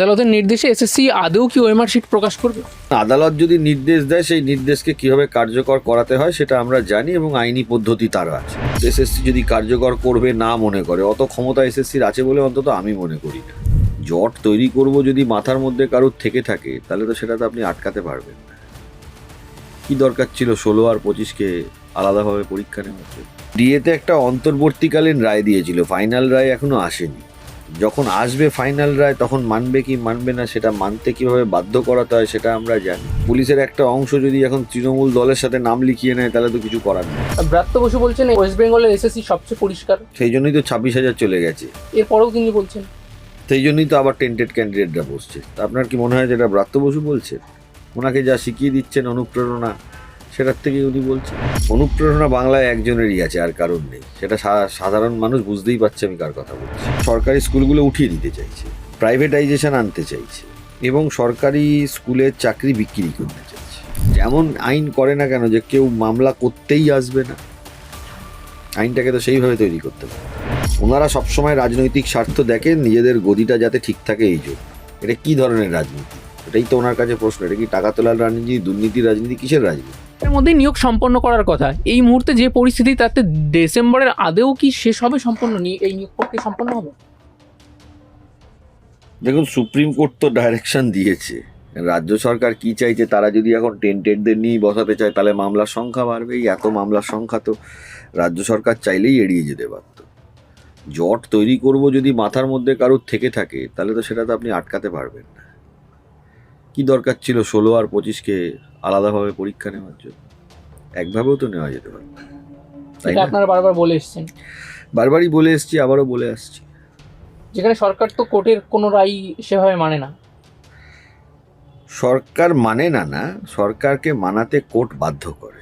আদালতের নির্দেশে এসএসসি আদৌ কি ওএমআর শিট প্রকাশ করবে? আদালত যদি নির্দেশ দেয়, সেই নির্দেশকে কীভাবে কার্যকর করাতে হয় সেটা আমরা জানি এবং আইনি পদ্ধতি তারও আছে। এসএসসি যদি কার্যকর করবে না মনে করে, অত ক্ষমতা এসএসসির আছে বলে অন্তত আমি মনে করি না। জট তৈরি করব যদি মাথার মধ্যে কারোর থেকে থাকে, তাহলে তো সেটা তো আপনি আটকাতে পারবেন না। কি দরকার ছিল ষোলো আর পঁচিশকে আলাদাভাবে পরীক্ষা নেওয়ার জন্য? ডিএতে একটা অন্তর্বর্তীকালীন রায় দিয়েছিল, ফাইনাল রায় এখনও আসেনি। যখন আসবে ফাইনাল রায় তখন মানবে কি মানবে না সেটা মানতে কীভাবে বাধ্য করাতে হয় সেটা আমরা জানি। পুলিশের একটা অংশ যদি এখন তৃণমূল দলের সাথে নাম লিখিয়ে নেয় তাহলে তো কিছু করার নেই। ব্রাত্য বসু বলছেন ওয়েস্ট বেঙ্গলের এসএসসি সবচেয়ে পরিষ্কার। সেই জন্যই তো ছাব্বিশ হাজার চলে গেছে। এরপরেও তিনি বলছেন। সেই জন্যই তো আবার টেন্টেড ক্যান্ডিডেটরা বসছে। তা আপনার কি মনে হয় যেটা ব্রাত্য বসু বলছে? ওনাকে যা শিখিয়ে দিচ্ছেন অনুপ্রেরণা সেটার থেকে উনি বলছেন। অনুপ্রেরণা বাংলায় একজনেরই আছে, আর কারণ নেই। সেটা সাধারণ মানুষ বুঝতেই পারছে আমি কার কথা বলছি। সরকারি স্কুলগুলো উঠিয়ে দিতে চাইছে প্রাইভেটাইজেশন আনতে চাইছে, এবং সরকারি স্কুলের চাকরি বিক্রি করতে চাইছে। যেমন আইন করে না কেন যে কেউ মামলা করতেই আসবে না? আইনটাকে তো সেইভাবে তৈরি করতে হবে। ওনারা সবসময় রাজনৈতিক স্বার্থ দেখেন, নিজেদের গদিটা যাতে ঠিক থাকে এই জন্য। এটা কী ধরনের রাজনীতি? এটাই তো ওনার কাছে প্রশ্ন। এটা কি টাকা তোলার রাজনীতি, দুর্নীতির রাজনীতি, কিসের রাজনীতি? এর মধ্যে নিয়োগ সম্পন্ন করার কথা। এই মুহূর্তে যে পরিস্থিতি, তাতে ডিসেম্বরের আদেও কি শেষ হবে সম্পন্ন নি- এই নিয়োগ প্রক্রিয়া সম্পন্ন হবে? দেখুন, সুপ্রিম কোর্ট তো ডাইরেকশন দিয়েছে। রাজ্য সরকার কি চাইছে, তারা যদি এখন টেন্টেডদের নিয়েই বসাতে চায়, তাহলে মামলার সংখ্যা বাড়বে। এত মামলার সংখ্যা তো রাজ্য সরকার চাইলেই এড়িয়ে যেতে পারত জট তৈরি করব যদি মাথার মধ্যে কারোর থেকে থাকে, তাহলে তো সেটা তো আপনি আটকাতে পারবেন না। কি দরকার ছিল ষোলো আর পঁচিশকে আলাদাভাবে পরীক্ষা নেওয়ার জন্য। একভাবেও তো নেওয়া যেতে পারে। তাই না? আপনারা বারবার বলে এসেছেন। বারবারই বলে এসছি আবারও বলে আসছি। যেখানে সরকার তো কোর্টের কোনো রায় সেভাবে মানে না। সরকার মানে না না সরকারকে মানাতে কোর্ট বাধ্য করে।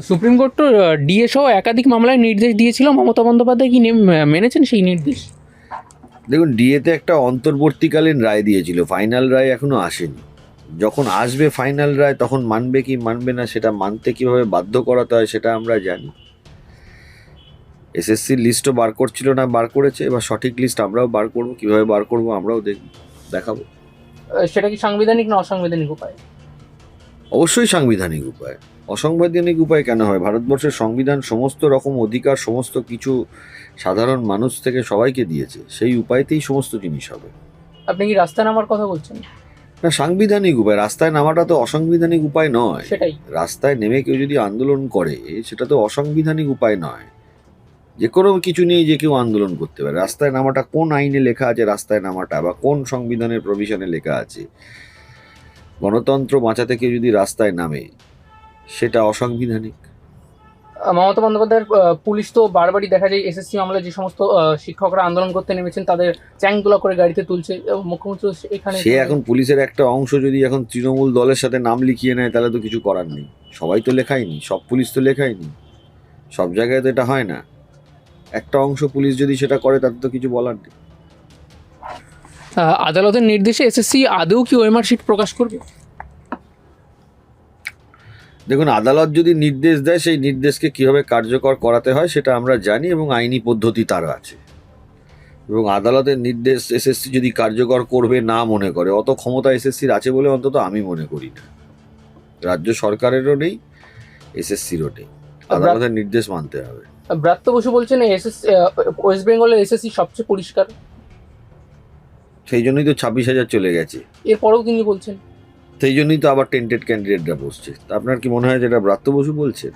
সুপ্রিম কোর্ট তো ডিএ সহ একাধিক মামলায় নির্দেশ দিয়েছিল মমতা বন্দ্যোপাধ্যায় কি নেম- মেনেছেন সেই নির্দেশ? দেখুন ডিএতে একটা অন্তর্বর্তীকালীন রায় দিয়েছিল ফাইনাল রায় এখনও আসেনি। যখন আসবে ফাইনাল রায় তখন মানবে কি মানবে না সেটা মানতে কীভাবে বাধ্য করাতে হয় সেটা আমরা জানি। এসএসসির লিস্টও বার করছিল না বার করেছে এবার সঠিক লিস্ট আমরাও বার করব কীভাবে বার করব আমরাও দেখব। দেখাবো সেটা কি সাংবিধানিক না অসাংবিধানিক উপায়? অবশ্যই সাংবিধানিক উপায়। অসাংবিধানিক উপায় কেন হয়? ভারতবর্ষের সংবিধান সমস্ত রকম অধিকার সমস্ত কিছু সাধারণ মানুষ থেকে সবাইকে দিয়েছে। সেই উপায়তেই সমস্ত জিনিস হবে। আপনি কি রাস্তায় নামার কথা বলছেন? না সাংবিধানিক উপায়। রাস্তায় নামাটা তো অসাংবিধানিক উপায় নয়। সেটাই। রাস্তায় নেমে কেউ যদি আন্দোলন করে সেটা তো অসাংবিধানিক উপায় নয়। যে কোনো কিছু নিয়ে যে কেউ আন্দোলন করতে পারে। রাস্তায় নামাটা কোন আইনে লেখা আছে রাস্তায় নামাটা বা কোন সংবিধানের প্রভিশনে লেখা আছে? গণতন্ত্র বাঁচাতে কেউ যদি রাস্তায় নামে সেটা অসাংবিধানিক। মমতা বন্দ্যোপাধ্যায়ের পুলিশ তো বারবারই দেখা যায় এসএসসি মামলায় যে সমস্ত শিক্ষকরা আন্দোলন করতে নেমেছেন তাদের চ্যাং তোলা করে গাড়িতে তুলছে মুখ্যমন্ত্রী এখানে সে এখন পুলিশের একটা অংশ যদি এখন তৃণমূল দলের সাথে নাম লিখিয়ে নেয় তাহলে তো কিছু করার নেই। সবাই তো লেখায়নি সব পুলিশ তো লেখায়নি সব জায়গায় তো এটা হয় না। একটা অংশ পুলিশ যদি সেটা করে তাতে তো কিছু বলার নেই। আদালতের নির্দেশে এসএসসি আদৌ কি ওএমআর শিট প্রকাশ করবে? দেখুন আদালত যদি নির্দেশ দেয় সেই নির্দেশকে কীভাবে কার্যকর করাতে হয় সেটা আমরা জানি এবং আইনি পদ্ধতি তারও আছে। এবং আদালতের নির্দেশ এসএসসি যদি কার্যকর করবে না মনে করে অত ক্ষমতা এসএসসির আছে বলে অন্তত আমি মনে করি না। রাজ্য সরকারেরও নেই এসএসসিরও নেই। আদালতের নির্দেশ মানতে হবে। ব্রাত্য বসু বলছেন এসএসসি ওয়েস্ট বেঙ্গলের এসএসসি সবচেয়ে পরিষ্কার? সেই জন্যই তো ছাব্বিশ হাজার চলে গেছে। এরপরেও তিনি বলছেন। সেই জন্যই তো আবার টেন্টেড ক্যান্ডিডেটরা বসছে। তা আপনার কি মনে হয় যেটা ব্রাত্য বসু বলছেন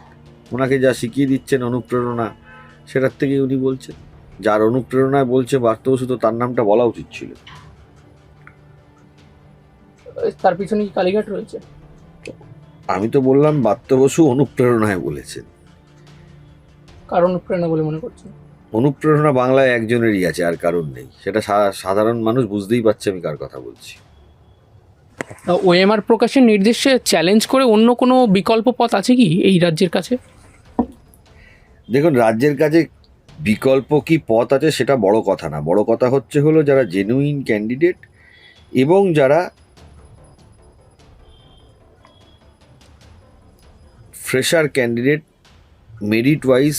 ওনাকে যা শিখিয়ে দিচ্ছেন অনুপ্রেরণা সেটার থেকে উনি বলছেন? যার অনুপ্রেরণায় বলছে ব্রাত্য বসু তো তার নামটা বলা উচিত ছিল। তার পিছনে কি কালীঘাট রয়েছে? আমি তো বললাম ব্রাত্য বসু অনুপ্রেরণায় বলেছেন। কার অনুপ্রেরণা বলে মনে করছেন? অনুপ্রেরণা বাংলায় একজনেরই আছে আর কারণ নেই। সেটা সাধারণ মানুষ বুঝতেই পারছে আমি কার কথা বলছি। ওএমআর প্রকাশের নির্দেশে চ্যালেঞ্জ করে অন্য কোনো বিকল্প পথ আছে কি এই রাজ্যের কাছে? দেখুন, রাজ্যের কাছে বিকল্প কি পথ আছে সেটা বড় কথা না। বড় কথা হচ্ছে হলো যারা জেনুইন ক্যান্ডিডেট এবং যারা ফ্রেশার ক্যান্ডিডেট মেরিট ওয়াইজ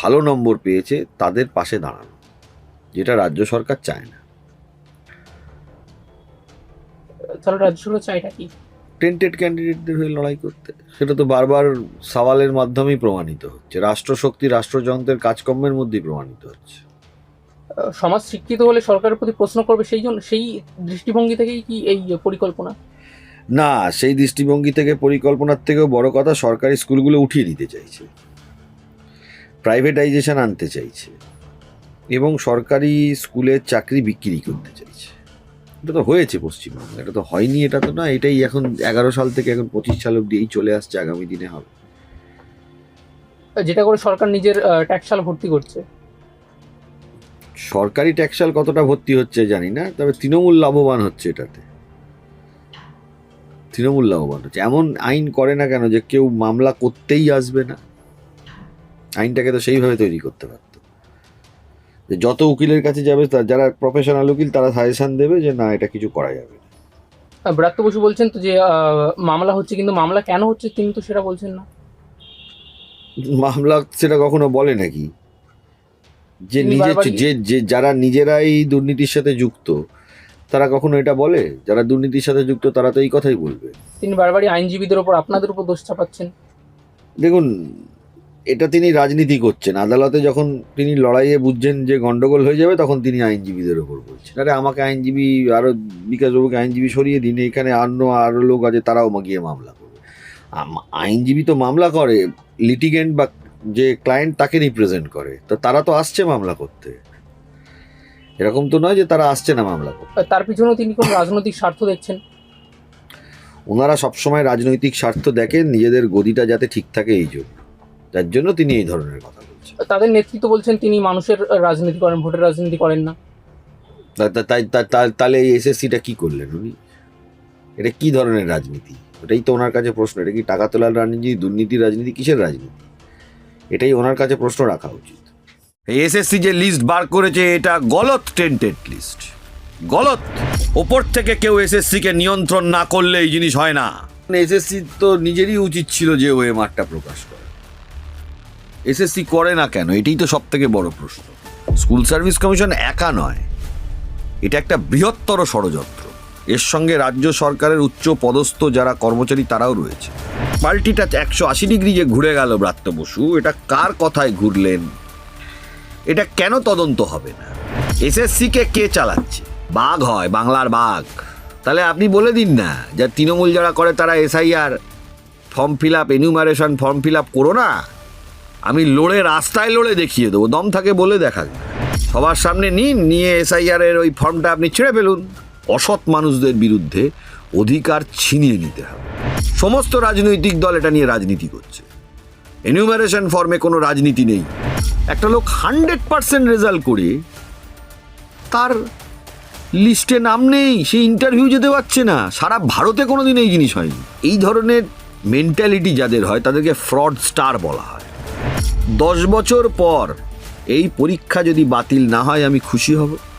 ভালো নম্বর পেয়েছে, তাদের পাশে দাঁড়ানো, যেটা রাজ্য সরকার চায় না। তাহলে রাজ্য সরকার চাইটা কি? টেন্টেড ক্যান্ডিডেটদের হয়ে লড়াই করতে। সেটা তো বারবার সওয়ালের মাধ্যমেই প্রমাণিত হচ্ছে। রাষ্ট্রশক্তি রাষ্ট্রযন্ত্রের কাজকর্মের মধ্যেই প্রমাণিত হচ্ছে। সমাজ শিক্ষিত হলে সরকারের প্রতি প্রশ্ন করবে সেই জন্য সেই দৃষ্টিভঙ্গি থেকেই কি এই পরিকল্পনা? না সেই দৃষ্টিভঙ্গি থেকে পরিকল্পনার থেকেও বড় কথা সরকারি স্কুলগুলো উঠিয়ে দিতে চাইছে। প্রাইভেটাইজেশন আনতে চাইছে। এবং সরকারি স্কুলের চাকরি বিক্রি করতে চাইছে। এটা তো হয়েছে পশ্চিমবঙ্গে এটা তো হয়নি এটা তো না এটাই এখন এগারো সাল থেকে এখন পঁচিশ সাল অব্দি এই চলে আসছে আগামী দিনে হবে। যেটা করে সরকার নিজের ট্যাক্সাল ভর্তি করছে। সরকারি ট্যাক্সাল কতটা ভর্তি হচ্ছে জানি না তবে তৃণমূল লাভবান হচ্ছে এটাতে। তৃণমূল লাভবান হচ্ছে। এমন আইন করে না কেন যে কেউ মামলা করতেই আসবে না? আইনটাকে তো সেইভাবে তৈরি করতে পারত যে যত উকিলের কাছে যাবে তা- যারা প্রফেশনাল উকিল তারা সাজেশন দেবে যে না এটা কিছু করা যাবে। না আহ, ব্রাত্য বসু বলছেন তো যে আহ, মামলা হচ্ছে কিন্তু মামলা কেন হচ্ছে তিনি তো সেটা বলছেন না। মামলা সেটা কখনো বলে নাকি? যে তিনি নিজে বারবারই- যে যে যারা নিজেরাই দুর্নীতির সাথে যুক্ত তারা কখনো এটা বলে? যারা দুর্নীতির সাথে যুক্ত তারা তো এই কথাই বলবে। তিনি বারবারই আইনজীবীদের ওপর আপনাদের উপর দোষ চাপাচ্ছেন। দেখুন এটা তিনি রাজনীতি করছেন। আদালতে যখন তিনি লড়াইয়ে বুঝছেন যে গন্ডগোল হয়ে যাবে তখন তিনি আইনজীবীদের ওপর বলছেন। আরে আমাকে আইনজীবী আরও বিকাশবাবুকে আইনজীবী সরিয়ে দিন এখানে অন্য আরও লোক আছে তারাও গিয়ে মামলা করবে। আইনজীবী তো মামলা করে লিটিগেন্ট বা যে ক্লায়েন্ট তাকে রিপ্রেজেন্ট করে তো তারা তো আসছে মামলা করতে। এরকম তো নয় যে তারা আসছে না মামলা করতে। তার পিছনেও তিনি কোন রাজনৈতিক স্বার্থ দেখছেন? ওনারা সবসময় রাজনৈতিক স্বার্থ দেখেন নিজেদের গদিটা যাতে ঠিক থাকে এই জন্য। যার জন্য তিনি এই ধরনের কথা বলছেন। তাদের নেতৃত্ব বলছেন তিনি মানুষের রাজনীতি করেন ভোটের রাজনীতি করেন না। তাই তাহলে এই এসএসসিটা কি করলেন উনি? এটা কি ধরনের রাজনীতি? এটাই তো ওনার কাছে প্রশ্ন। এটা কি টাকা তোলার রাজনীতি দুর্নীতির রাজনীতি কিসের রাজনীতি? এটাই ওনার কাছে প্রশ্ন রাখা উচিত। এই এসএসসি যে লিস্ট বার করেছে এটা গলত টেন্টেড লিস্ট গলত। ওপর থেকে কেউ এসএসসি কে নিয়ন্ত্রণ না করলে এই জিনিস হয় না। এসএসসি তো নিজেরই উচিত ছিল যে ওয়ে মাঠটা প্রকাশ করে। এসএসসি করে না কেন? এটাই তো সব থেকে বড় প্রশ্ন। স্কুল সার্ভিস কমিশন একা নয়। এটা একটা বৃহত্তর ষড়যন্ত্র। এর সঙ্গে রাজ্য সরকারের উচ্চ পদস্থ যারা কর্মচারী, তারাও রয়েছে। পাল্টিটা একশো আশি ডিগ্রি যে ঘুরে গেল ব্রাত্য বসু, এটা কার কথায় ঘুরলেন? এটা কেন তদন্ত হবে না? এসএসসি কে কে চালাচ্ছে? বাঘ হয়, বাংলার বাঘ। তাহলে আপনি বলে দিন না, যা তৃণমূল যারা করে, তারা SIR form fill up enumeration form fill up করো না। আমি লড়ে, রাস্তায় লড়ে দেখিয়ে দেবো। দম থাকে বলে দেখান সবার সামনে নিন, নিয়ে এসআইআর এর ওই ফর্মটা আপনি ছেড়ে ফেলুন। অসৎ মানুষদের বিরুদ্ধে অধিকার ছিনিয়ে নিতে হবে। সমস্ত রাজনৈতিক দল এটা নিয়ে রাজনীতি করছে। এনিউমারেশন ফর্মে কোনো রাজনীতি নেই। একটা লোক হান্ড্রেড পার্সেন্ট রেজাল্ট করে, তার লিস্টে নাম নেই, সে ইন্টারভিউ যেতে পারছে না। সারা ভারতে কোনোদিন এই জিনিস হয়নি। এই ধরনের মেন্টালিটি যাদের হয়, তাদেরকে ফ্রড স্টার বলা হয়। দশ বছর পর এই পরীক্ষা যদি বাতিল না হয় আমি খুশি হব।